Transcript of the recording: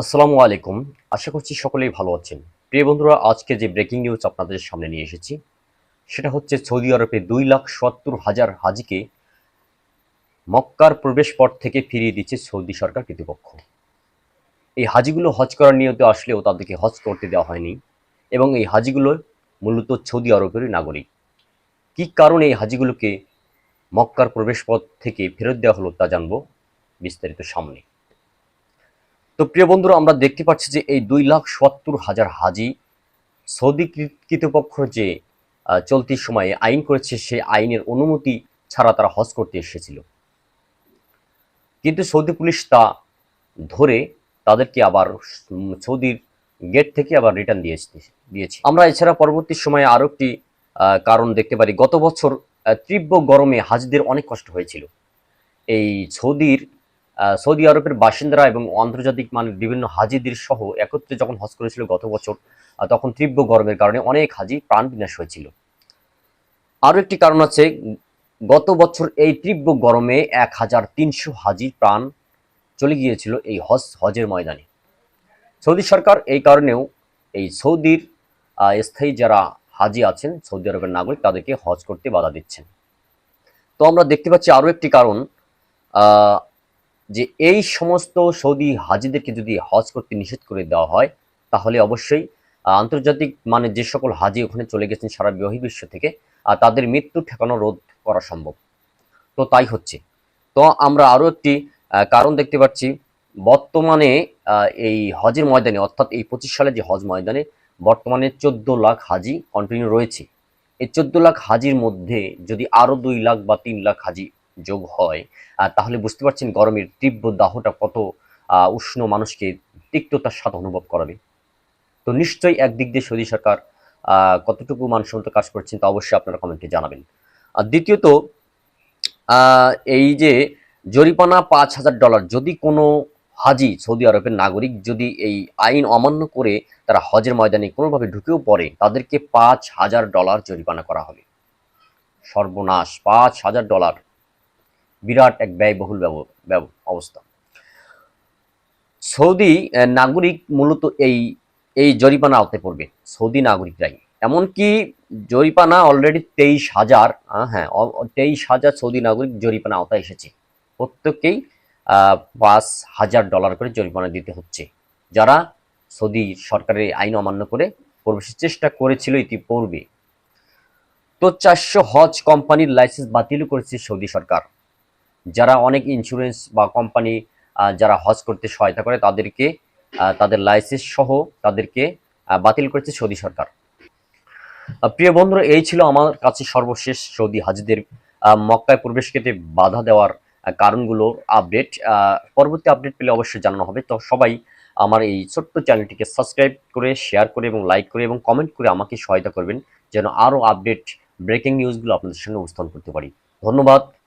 আসসালামু আলাইকুম। আশা করছি সকলেই ভালো আছেন। প্রিয় বন্ধুরা, আজকে যে ব্রেকিং নিউজ আপনাদের সামনে নিয়ে এসেছি, সেটা হচ্ছে সৌদি আরবে দুই লাখ সত্তর হাজার হাজিকে মক্কার প্রবেশ পথ থেকে ফিরিয়ে দিচ্ছে সৌদি সরকার কর্তৃপক্ষ। এই হাজিগুলো হজ করার নিয়তে আসলেও তাদেরকে হজ করতে দেওয়া হয়নি এবং এই হাজিগুলো মূলত সৌদি আরবেরই নাগরিক। কী কারণে এই হাজিগুলোকে মক্কার প্রবেশ পথ থেকে ফেরত দেওয়া হলো তা জানব বিস্তারিত সামনে। তো প্রিয় বন্ধুরা, আমরা দেখতে পাচ্ছি যে এই দুই লাখ সত্তর হাজার হাজি সৌদি কৃ- কর্তৃপক্ষ যে চলতি সময়ে আইন করেছে সেই আইনের অনুমতি ছাড়া তারা হজ করতে এসেছিল। কিন্তু সৌদি পুলিশ তা ধরে তাদেরকে আবার সৌদির গেট থেকে আবার রিটার্ন দিয়েছে দিয়েছে। আমরা এছাড়া পরবর্তী সময়ে আরও একটি কারণ দেখতে পারি, গত বছর তীব্র গরমে হাজিদের অনেক কষ্ট হয়েছিল। এই সৌদির সৌদি আরবের বাসিন্দারা এবং আন্তর্জাতিক মানের বিভিন্ন হাজিদের সহ একত্রে যখন হজ করেছিল গত বছর তখন তীব্র গরমের কারণে অনেক হাজি প্রাণ বিনাশ হয়েছিল। আরও একটি কারণ আছে, গত বছর এই তীব্র গরমে এক হাজার তিনশো হাজি প্রাণ চলে গিয়েছিল এই হজ, হজের ময়দানে। সৌদি সরকার এই কারণেও এই সৌদির স্থায়ী যারা হাজি আছেন, সৌদি আরবের নাগরিক, তাদেরকে হজ করতে বাধা দিচ্ছেন। তো আমরা দেখতে পাচ্ছি আরও একটি কারণ যে এই সমস্ত সৌদি হাজিদেরকে যদি হজ করতে নিষেধ করে দেওয়া হয়, তাহলে অবশ্যই আন্তর্জাতিক মানে যে সকল হাজি ওখানে চলে গেছেন সারা বহির্বিশ্ব থেকে আর তাদের মৃত্যু ঠেকানো রোধ করা সম্ভব। তো তাই হচ্ছে। তো আমরা আরও একটি কারণ দেখতে পাচ্ছি, বর্তমানে এই হজের ময়দানে, অর্থাৎ এই পঁচিশ সালে যে হজ ময়দানে, বর্তমানে চোদ্দ লাখ হাজি কন্টিনিউ রয়েছে। এই চোদ্দ লাখ হাজির মধ্যে যদি আরও দুই লাখ বা তিন লাখ হাজি যোগ হয় তাহলে বুঝতে পারছেন গরমের তীব্র দাহটা কত উষ্ণ মানুষকে তিক্ততার সাথে অনুভব করাবে। তো নিশ্চয়ই একদিক দিয়ে সৌদি সরকার কতটুকু মানসম্মত কাজ করছেন তা অবশ্যই আপনারা কমেন্টে জানাবেন। আর দ্বিতীয়ত এই যে জরিমানা পাঁচ হাজার ডলার, যদি কোনো হাজি, সৌদি আরবের নাগরিক যদি এই আইন অমান্য করে তারা হজের ময়দানে কোনোভাবে ঢুকেও পড়ে, তাদেরকে পাঁচ হাজার ডলার জরিমানা করা হবে। সর্বনাশ, পাঁচ হাজার ডলার। বিরাট এক ব্যয়বহুল অবস্থা। সৌদি নাগরিক মূলত এই এই জরিপানা আওতায় পড়বে, সৌদি নাগরিকরাই। এমনকি জরিপানা অলরেডি তেইশ হাজার হ্যাঁ তেইশ হাজার সৌদি নাগরিক জরিপানা আওতায় এসেছে। প্রত্যেককেই পাঁচ হাজার ডলার করে জরিমানা দিতে হচ্ছে। যারা সৌদি সরকারের আইন অমান্য করে প্রবেশের চেষ্টা করেছিল ইতিপূর্বে। তো চারশো হজ কোম্পানির লাইসেন্স বাতিল করেছে সৌদি সরকার। যারা অনেক ইন্স্যুরেন্স বা কোম্পানি যারা হজ করতে সহায়তা করে তাদেরকে তাদের লাইসেন্স সহ তাদেরকে বাতিল করেছে সৌদি সরকার। প্রিয় বন্ধুরা এই ছিল আমার কাছে সর্বশেষ সৌদি হাজিদের মক্কায় প্রবেশ বাধা দেওয়ার আহ, কারণগুলোর আপডেট পরবর্তী আপডেট পেলে অবশ্যই জানানো হবে। তো সবাই আমার এই ছোট্ট চ্যানেলটিকে সাবস্ক্রাইব করে শেয়ার করে এবং লাইক করে এবং কমেন্ট করে আমাকে সহায়তা করবেন যেন আরও আপডেট ব্রেকিং নিউজগুলো আপনাদের সঙ্গে উপস্থাপন করতে পারি। ধন্যবাদ।